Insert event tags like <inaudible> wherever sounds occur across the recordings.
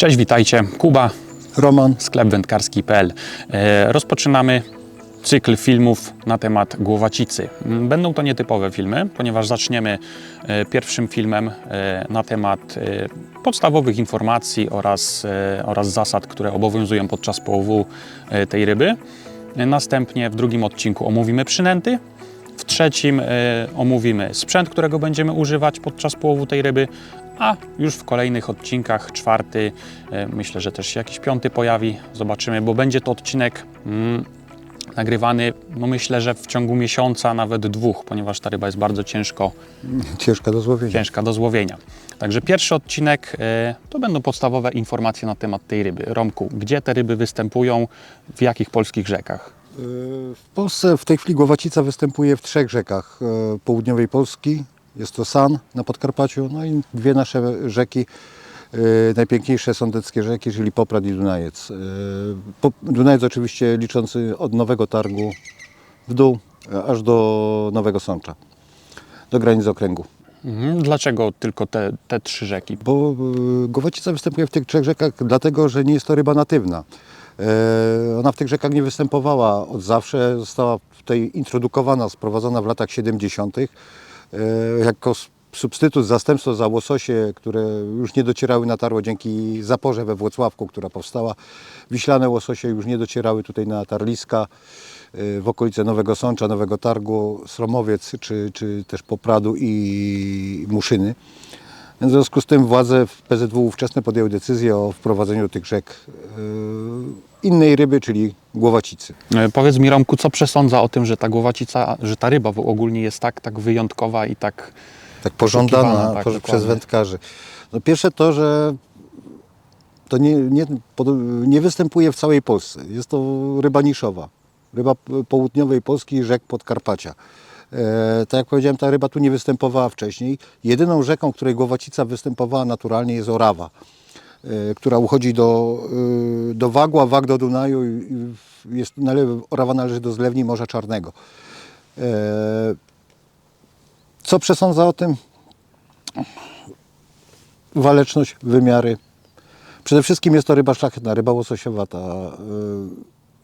Cześć, witajcie. Kuba, Roman. sklep wędkarski.pl. E, Rozpoczynamy cykl filmów na temat głowacicy. M, Będą to nietypowe filmy, ponieważ zaczniemy e, pierwszym filmem e, na temat podstawowych informacji oraz, oraz zasad, które obowiązują podczas połowu tej ryby. Następnie w drugim odcinku omówimy przynęty. W trzecim e, omówimy sprzęt, którego będziemy używać podczas połowu tej ryby, a już w kolejnych odcinkach, czwarty, e, myślę, że też się jakiś piąty pojawi, zobaczymy, bo będzie to odcinek mm, nagrywany, no myślę, że w ciągu miesiąca, nawet dwóch, ponieważ ta ryba jest bardzo ciężko, Ciężka do złowienia. ciężka do złowienia. Także pierwszy odcinek e, to będą podstawowe informacje na temat tej ryby. Romku, gdzie te ryby występują, w jakich polskich rzekach? Y, W Polsce w tej chwili głowacica występuje w trzech rzekach y, południowej Polski. Jest to San na Podkarpaciu, no i dwie nasze rzeki. y, Najpiękniejsze sądeckie rzeki, czyli Poprad i Dunajec. Dunajec oczywiście liczący od Nowego Targu w dół, aż do Nowego Sącza, do granic okręgu. Mhm. Dlaczego tylko te, te trzy rzeki? Bo głowacica występuje w tych trzech rzekach dlatego, że nie jest to ryba natywna. E, Ona w tych rzekach nie występowała od zawsze, została tutaj introdukowana, sprowadzona w latach 70. e, jako substytut, zastępstwo za łososie, które już nie docierały na tarło dzięki zaporze we Włocławku, która powstała. Wiślane łososie już nie docierały tutaj na tarliska e, w okolice Nowego Sącza, Nowego Targu, Sromowiec czy, czy też Popradu i Muszyny. W związku z tym władze w PZW ówczesne podjęły decyzję o wprowadzeniu tych rzek innej ryby, czyli głowacicy. E, Powiedz mi, Romku, co przesądza o tym, że ta głowacica, że ta ryba w- ogólnie jest tak, tak wyjątkowa i tak... Tak pożądana tak, po- dokładnie. przez wędkarzy. No pierwsze to, że to nie, nie, nie występuje w całej Polsce. Jest to ryba niszowa. Ryba południowej Polski rzek Podkarpacia. E, tak jak powiedziałem, ta ryba tu nie występowała wcześniej. Jedyną rzeką, której głowacica występowała naturalnie jest Orawa, która uchodzi do, e, do Wagła, Wag do Dunaju i jest, Orawa należy do zlewni Morza Czarnego. E, co przesądza o tym? Waleczność, wymiary. Przede wszystkim jest to ryba szlachetna, ryba łososiowata.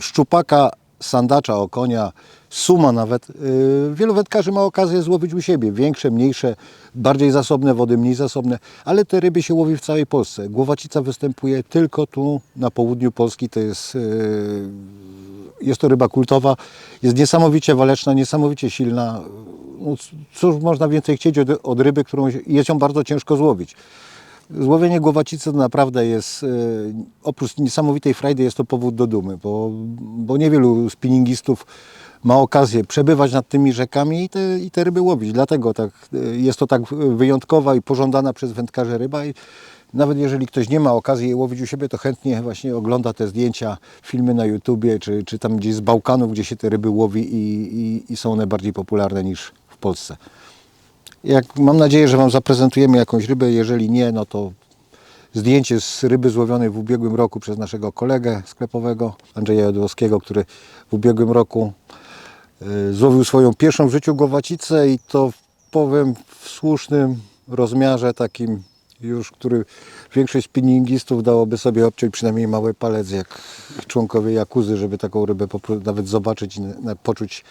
Szczupaka, sandacza, okonia, suma nawet. y, Wielu wędkarzy ma okazję złowić u siebie. Większe, mniejsze, bardziej zasobne wody, mniej zasobne. Ale te ryby się łowi w całej Polsce. Głowacica występuje tylko tu na południu Polski. To jest y, jest to ryba kultowa, jest niesamowicie waleczna, niesamowicie silna. No, cóż można więcej chcieć od, od ryby, którą jest ją bardzo ciężko złowić. Złowienie głowacicy to naprawdę jest, e, oprócz niesamowitej frajdy, jest to powód do dumy, bo, bo niewielu spinningistów ma okazję przebywać nad tymi rzekami i te, i te ryby łowić. Dlatego tak, e, jest to tak wyjątkowa i pożądana przez wędkarzy ryba. I nawet jeżeli ktoś nie ma okazji jej łowić u siebie, to chętnie właśnie ogląda te zdjęcia, filmy na YouTubie, czy, czy tam gdzieś z Bałkanów, gdzie się te ryby łowi i, i, i są one bardziej popularne niż w Polsce. Jak, mam nadzieję, że Wam zaprezentujemy jakąś rybę. Jeżeli nie, no to zdjęcie z ryby złowionej w ubiegłym roku przez naszego kolegę sklepowego, Andrzeja Jodłowskiego, który w ubiegłym roku y, złowił swoją pierwszą w życiu głowacicę i to powiem w słusznym rozmiarze takim już, który większość spinningistów dałoby sobie obciąć przynajmniej mały palec jak członkowie jakuzy, żeby taką rybę nawet zobaczyć i poczuć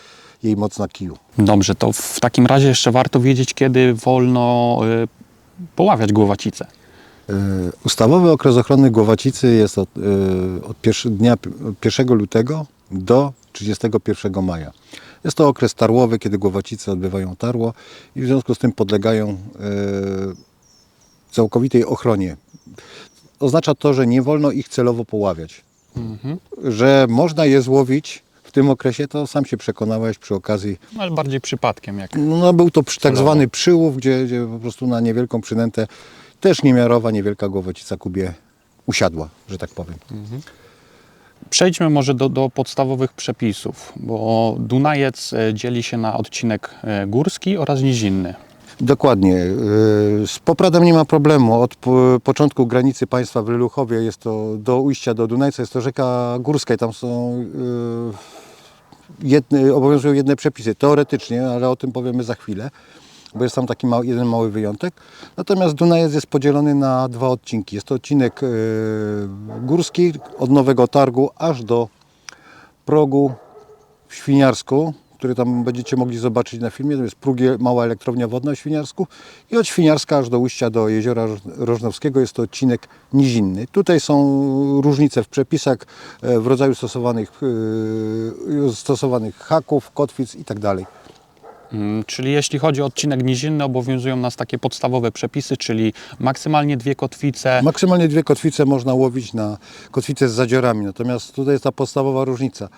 jej moc na kiju. Dobrze, to w takim razie jeszcze warto wiedzieć, kiedy wolno y, poławiać głowacicę. E, Ustawowy okres ochrony głowacicy jest od, e, od pierwszy, dnia od 1 lutego do 31 maja. Jest to okres tarłowy, kiedy głowacice odbywają tarło i w związku z tym podlegają e, całkowitej ochronie. Oznacza to, że nie wolno ich celowo poławiać. Że można je złowić tym okresie, to sam się przekonałeś przy okazji No, ale bardziej przypadkiem, jak no, był to przy, tak Celowo. zwany przyłów, gdzie, gdzie po prostu na niewielką przynętę też niemiarowa, niewielka głowacica kubie usiadła, że tak powiem. Przejdźmy może do, do podstawowych przepisów, bo Dunajec e, dzieli się na odcinek e, górski oraz nizinny. Dokładnie. Yy, Z Popradem nie ma problemu. Od po- początku granicy państwa w Leluchowie jest to do ujścia do Dunajca, jest to rzeka górska i tam są yy, jedne, obowiązują jedne przepisy, teoretycznie, ale o tym powiemy za chwilę. bo jest tam taki mały, jeden mały wyjątek. Natomiast Dunajec jest podzielony na dwa odcinki. Jest to odcinek e, górski od Nowego Targu aż do progu w Świniarsku, który tam będziecie mogli zobaczyć na filmie. To jest Prugie, mała elektrownia wodna w Świniarsku. I od Świniarska aż do ujścia do jeziora Roż- Rożnowskiego jest to odcinek nizinny. Tutaj są różnice w przepisach, e, w rodzaju stosowanych, e, stosowanych haków, kotwic i tak. Mm, Czyli jeśli chodzi o odcinek nizinny, obowiązują nas takie podstawowe przepisy, czyli maksymalnie dwie kotwice. Maksymalnie dwie kotwice można łowić na kotwice z zadziorami, natomiast tutaj jest ta podstawowa różnica.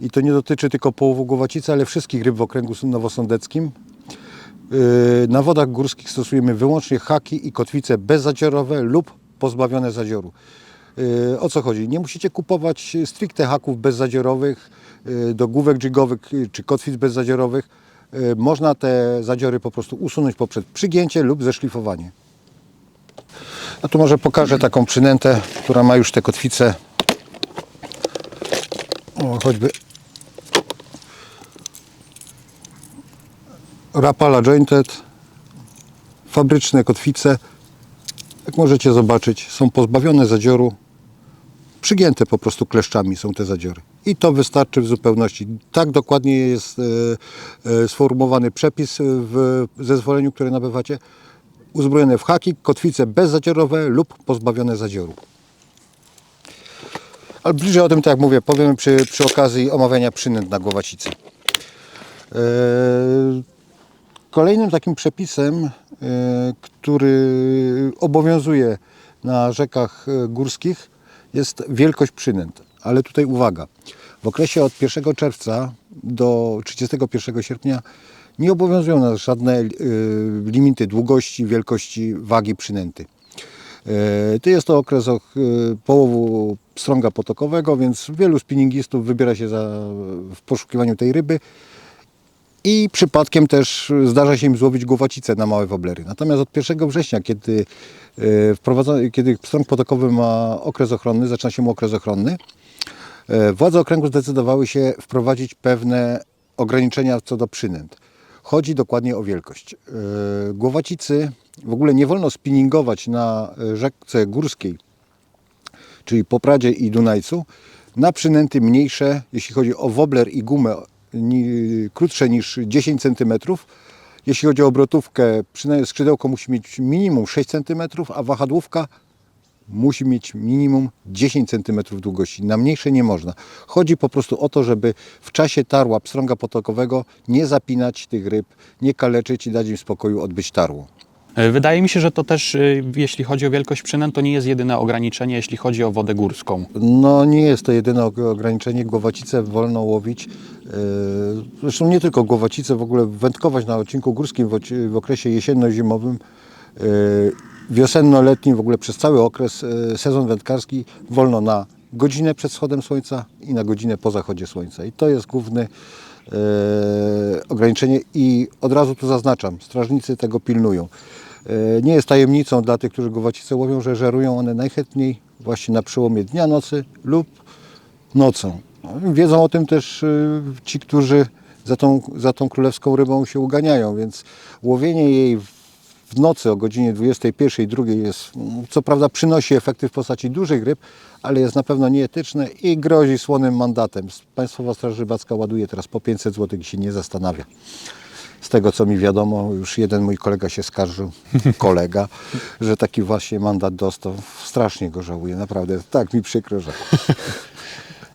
I to nie dotyczy tylko połowu głowacicy, ale wszystkich ryb w okręgu nowosądeckim. Yy, Na wodach górskich stosujemy wyłącznie haki i kotwice bezzadziorowe lub pozbawione zadzioru. Yy, O co chodzi? Nie musicie kupować stricte haków bezzadziorowych, yy, do główek jigowych yy, czy kotwic bezzadziorowych. Można te zadziory po prostu usunąć poprzez przygięcie lub zeszlifowanie. A tu może pokażę taką przynętę, która ma już te kotwice. O, choćby Rapala Jointed, fabryczne kotwice. Jak możecie zobaczyć, są pozbawione zadzioru. Przygięte po prostu kleszczami są te zadziory. I to wystarczy w zupełności. Tak dokładnie jest e, e, sformułowany przepis w zezwoleniu, które nabywacie. Uzbrojone w haki, kotwice bezzadziorowe lub pozbawione zadzioru. Ale bliżej o tym, tak jak mówię, powiem przy, przy okazji omawiania przynęt na głowacicy. E, Kolejnym takim przepisem, e, który obowiązuje na rzekach e, górskich jest wielkość przynęt. Ale tutaj uwaga, w okresie od 1 czerwca do 31 sierpnia nie obowiązują nas żadne e, limity długości, wielkości, wagi przynęty. To jest to okres połowu strąga potokowego, więc wielu spinningistów wybiera się za, w poszukiwaniu tej ryby i przypadkiem też zdarza się im złowić głowacicę na małe woblery. Natomiast od 1 września, kiedy, e, kiedy strąg potokowy ma okres ochronny, zaczyna się mu okres ochronny, e, władze okręgu zdecydowały się wprowadzić pewne ograniczenia co do przynęt. Chodzi dokładnie o wielkość. E, Głowacicy w ogóle nie wolno spinningować na e, rzece górskiej, czyli Popradzie i Dunajcu, na przynęty mniejsze, jeśli chodzi o wobler i gumę, ni, krótsze niż 10 cm. Jeśli chodzi o obrotówkę, przynajmniej skrzydełko musi mieć minimum 6 cm, a wahadłówka musi mieć minimum 10 cm długości. Na mniejsze nie można. Chodzi po prostu o to, żeby w czasie tarła pstrąga potokowego nie zapinać tych ryb, nie kaleczyć i dać im spokoju odbyć tarło. E, Wydaje mi się, że to też, y, jeśli chodzi o wielkość przynęt, to nie jest jedyne ograniczenie, jeśli chodzi o wodę górską. No nie jest to jedyne og- ograniczenie. Głowacicę wolno łowić. Yy, Zresztą nie tylko głowacicę, w ogóle wędkować na odcinku górskim w, okresie jesienno-zimowym, yy, wiosenno-letnim, w ogóle przez cały okres, yy, sezon wędkarski wolno na godzinę przed wschodem słońca i na godzinę po zachodzie słońca. I to jest główne ograniczenie i od razu tu zaznaczam, strażnicy tego pilnują. Nie jest tajemnicą dla tych, którzy gowacice łowią, że żerują one najchętniej właśnie na przełomie dnia, nocy lub nocą. No, Wiedzą o tym też y, ci, którzy za tą, za tą królewską rybą się uganiają, więc łowienie jej w- nocy o godzinie 21, 2 jest, mm, co prawda przynosi efekty w postaci dużych ryb, ale jest na pewno nieetyczne i grozi słonym mandatem. Państwowa Straż Rybacka ładuje teraz po 500 zł i się nie zastanawia. Z tego co mi wiadomo, już jeden mój kolega się skarżył, <laughs> kolega, że taki właśnie mandat dostał. Strasznie go żałuję, naprawdę. Tak mi przykro, że.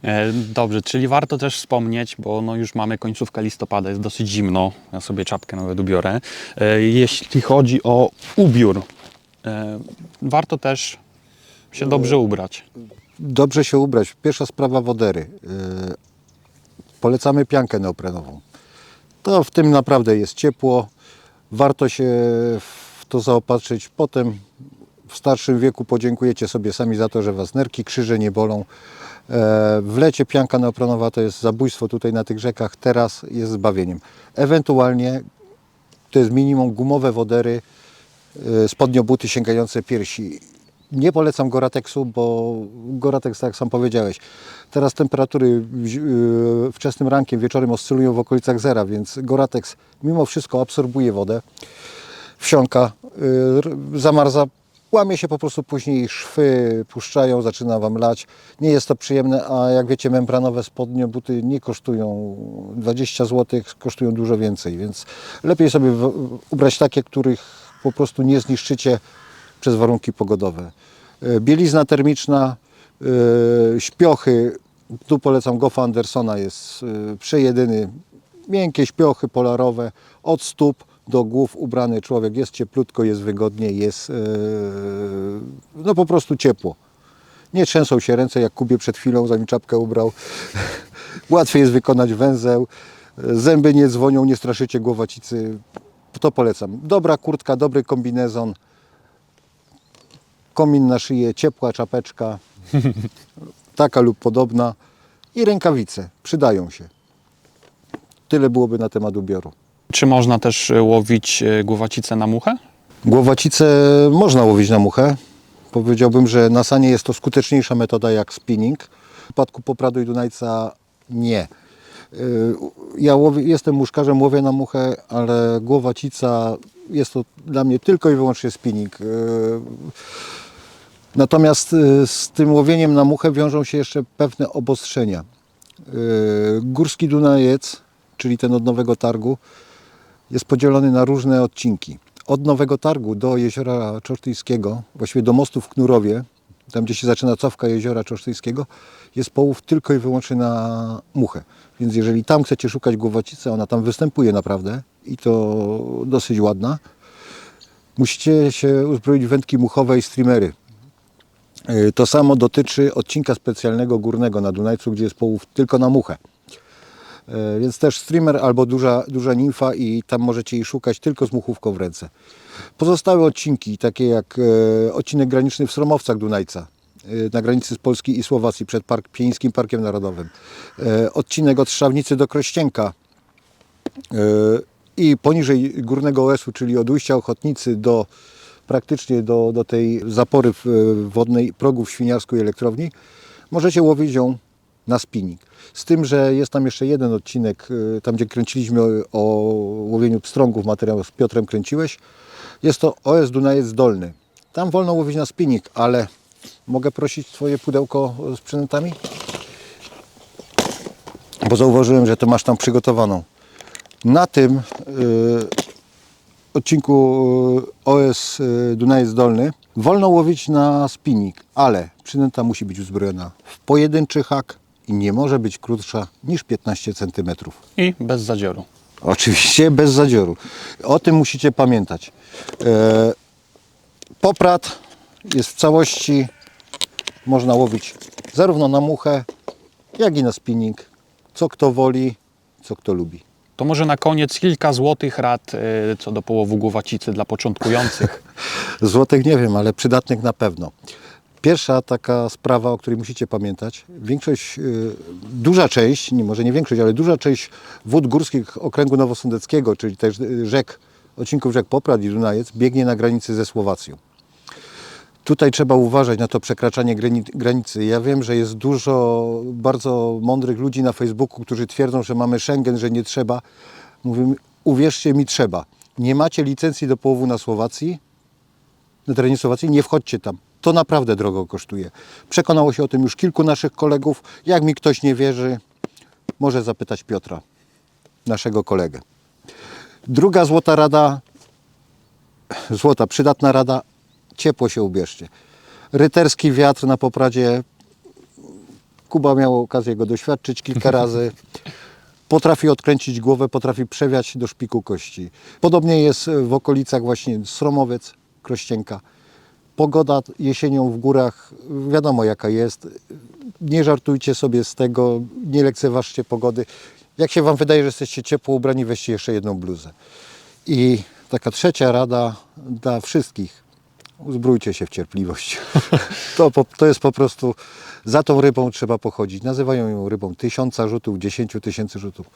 E, Dobrze, czyli warto też wspomnieć, bo no już mamy końcówkę listopada, jest dosyć zimno, ja sobie czapkę nawet ubiorę. E, Jeśli chodzi o ubiór, e, warto też się dobrze ubrać. Dobrze się ubrać. Pierwsza sprawa wodery. Polecamy piankę neoprenową. To w tym naprawdę jest ciepło. Warto się w to zaopatrzyć. Potem w starszym wieku podziękujecie sobie sami za to, że was nerki, krzyże nie bolą. E, W lecie pianka neoprenowa to jest zabójstwo tutaj na tych rzekach. Teraz jest zbawieniem. Ewentualnie to jest minimum gumowe wodery, e, spodniobuty sięgające piersi. Nie polecam Gorateksu, bo Goratex, tak jak sam powiedziałeś, teraz temperatury yy, wczesnym rankiem, wieczorem oscylują w okolicach zera, więc Goratex mimo wszystko absorbuje wodę, wsiąka, zamarza, łamie się po prostu później, szwy puszczają, zaczyna Wam lać. Nie jest to przyjemne, a jak wiecie, membranowe spodnie, buty nie kosztują 20 zł, kosztują dużo więcej, więc lepiej sobie ubrać takie, których po prostu nie zniszczycie przez warunki pogodowe. E, Bielizna termiczna, e, śpiochy, tu polecam Goffa Andersona, jest e, przejedyny. Miękkie śpiochy polarowe, od stóp do głów ubrany człowiek, jest cieplutko, jest wygodnie, jest e, no po prostu ciepło. Nie trzęsą się ręce, jak Kubie przed chwilą, zanim czapkę ubrał. <laughs> Łatwiej jest wykonać węzeł. Zęby nie dzwonią, nie straszycie głowacicy. To polecam. Dobra kurtka, dobry kombinezon. Komin na szyję, ciepła czapeczka. <laughs> Taka lub podobna. I rękawice. Przydają się. Tyle byłoby na temat ubioru. Czy można też e, łowić e, głowacicę na muchę? Głowacicę można łowić na muchę. Powiedziałbym, że na sanie jest to skuteczniejsza metoda jak spinning. W przypadku popradu i Dunajca nie. Yy, Ja łowię, jestem muszkarzem, łowię na muchę, ale głowacica jest to dla mnie tylko i wyłącznie spinning. Natomiast z tym łowieniem na muchę wiążą się jeszcze pewne obostrzenia. Górski Dunajec, czyli ten od Nowego Targu, jest podzielony na różne odcinki. Od Nowego Targu do jeziora Czortyjskiego, właściwie do mostu w Knurowie, tam gdzie się zaczyna cofka jeziora Czortyjskiego, jest połów tylko i wyłącznie na muchę. Więc jeżeli tam chcecie szukać głowacicy, ona tam występuje naprawdę i to dosyć ładna, musicie się uzbroić w wędki muchowe i streamery. Yy, To samo dotyczy odcinka specjalnego górnego na Dunajcu, gdzie jest połów tylko na muchę. E, Więc też streamer albo duża, duża nimfa i tam możecie jej szukać tylko z muchówką w ręce. Pozostałe odcinki, takie jak e, odcinek graniczny w Sromowcach Dunajca, e, na granicy z Polski i Słowacji przed park, Pieńskim Parkiem Narodowym. Odcinek od Szawnicy do Krościenka i poniżej górnego OS-u, czyli od ujścia Ochotnicy do praktycznie do, do tej zapory w- wodnej progów świniarskiej elektrowni, możecie łowić ją na spinning. Z tym, że jest tam jeszcze jeden odcinek, y, tam gdzie kręciliśmy o, łowieniu pstrągów, materiał z Piotrem kręciłeś. Jest to OS Dunajec Dolny. Tam wolno łowić na spinning, ale mogę prosić Twoje pudełko z przynętami? Bo zauważyłem, że to masz tam przygotowaną. Na tym y, odcinku y, OS y, Dunajec Dolny wolno łowić na spinning, ale przynęta musi być uzbrojona w pojedynczy hak i nie może być krótsza niż 15 cm. I bez zadzioru. Oczywiście bez zadzioru. O tym musicie pamiętać. E, poprat jest w całości, można łowić zarówno na muchę, jak i na spinning. Co kto woli, co kto lubi. To może na koniec kilka złotych rad e, co do połowu głowacicy dla początkujących. <laughs> Złotych nie wiem, ale przydatnych na pewno. Pierwsza taka sprawa, o której musicie pamiętać, większość, y, duża część, może nie większość, ale duża część wód górskich okręgu nowosądeckiego, czyli też y, rzek, odcinków rzek Poprad i Dunajec, biegnie na granicy ze Słowacją. Tutaj trzeba uważać na to przekraczanie grani- granicy. Ja wiem, że jest dużo bardzo mądrych ludzi na Facebooku, którzy twierdzą, że mamy Schengen, że nie trzeba. Mówimy, uwierzcie mi, trzeba. Nie macie licencji do połowu na Słowacji, na terenie Słowacji, nie wchodźcie tam. To naprawdę drogo kosztuje. Przekonało się o tym już kilku naszych kolegów. Jak mi ktoś nie wierzy, może zapytać Piotra, naszego kolegę. Druga złota rada, <laughs> złota, przydatna rada, ciepło się ubierzcie. Ryterski wiatr na popradzie, Kuba miał okazję go doświadczyć kilka <laughs> razy. Potrafi odkręcić głowę, potrafi przewiać do szpiku kości. Podobnie jest w okolicach właśnie Sromowiec, Krościenka. Pogoda jesienią w górach, wiadomo jaka jest. Nie żartujcie sobie z tego, nie lekceważcie pogody. Jak się Wam wydaje, że jesteście ciepło ubrani, weźcie jeszcze jedną bluzę. I taka trzecia rada dla wszystkich. Uzbrójcie się w cierpliwość. <laughs> To, to jest po prostu, za tą rybą trzeba pochodzić. Nazywają ją rybą tysiąca rzutów, dziesięciu tysięcy rzutów.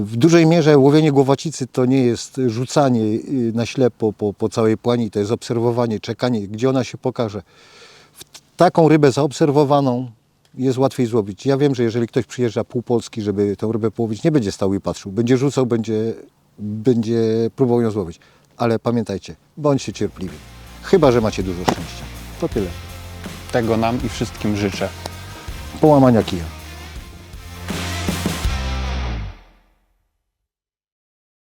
W dużej mierze łowienie głowacicy to nie jest rzucanie y, na ślepo po, po całej płani, to jest obserwowanie, czekanie, gdzie ona się pokaże. W taką rybę zaobserwowaną jest łatwiej złowić. Ja wiem, że jeżeli ktoś przyjeżdża pół Polski, żeby tę rybę połowić, nie będzie stał i patrzył. Będzie rzucał, będzie, będzie próbował ją złowić. Ale pamiętajcie, bądźcie cierpliwi. Chyba, że macie dużo szczęścia. To tyle. Tego nam i wszystkim życzę. Połamania kija.